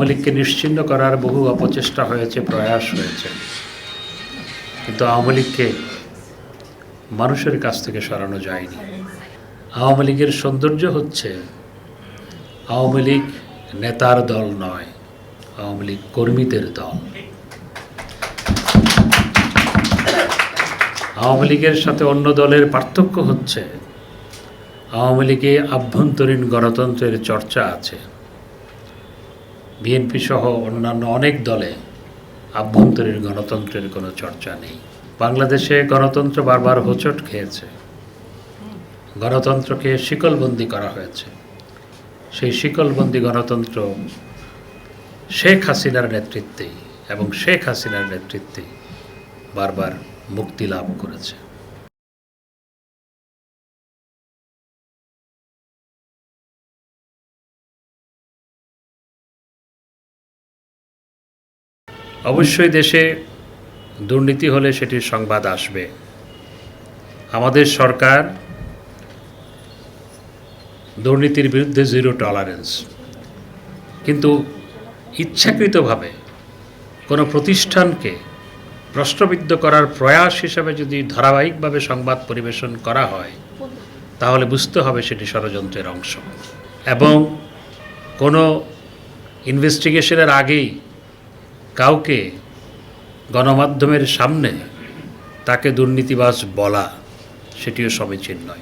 আওয়ামী লীগকে নিশ্চিহ্ন করার বহু অপচেষ্টা হয়েছে, প্রয়াস হয়েছে। কিন্তু আওয়ামী মানুষের কাছ থেকে সরানো যায়নি। আওয়ামী লীগের সৌন্দর্য হচ্ছে, আওয়ামী লীগ নেতার দল নয়, আওয়ামী লীগ কর্মীদের দল। আওয়ামী লীগের সাথে অন্য দলের পার্থক্য হচ্ছে, আওয়ামী লীগে আভ্যন্তরীণ গণতন্ত্রের চর্চা আছে। বিএনপি সহ অন্যান্য অনেক দলে আভ্যন্তরীণ গণতন্ত্রের কোনো চর্চা নেই। বাংলাদেশে গণতন্ত্র বারবার হোঁচট খেয়েছে। গণতন্ত্রকে শিকলবন্দি করা হয়েছে। সেই শিকলবন্দি গণতন্ত্র শেখ হাসিনার নেতৃত্বেই এবং শেখ হাসিনার নেতৃত্বে বারবার মুক্তি লাভ করেছে। অবশ্যই দেশে দুর্নীতি হলে সেটির সংবাদ আসবে। আমাদের সরকার দুর্নীতির বিরুদ্ধে জিরো টলারেন্স কিন্তু ইচ্ছাকৃতভাবে কোনো প্রতিষ্ঠানকে প্রশ্নবিদ্ধ করার প্রয়াস হিসাবে যদি ধারাবাহিকভাবে সংবাদ পরিবেশন করা হয়, তাহলে বুঝতে হবে সেটি ষড়যন্ত্রের অংশ। এবং কোনো ইনভেস্টিগেশনের আগেই কাউকে গণমাধ্যমের সামনে তাকে দুর্নীতিবাজ বলা সেটিও সমীচীন নয়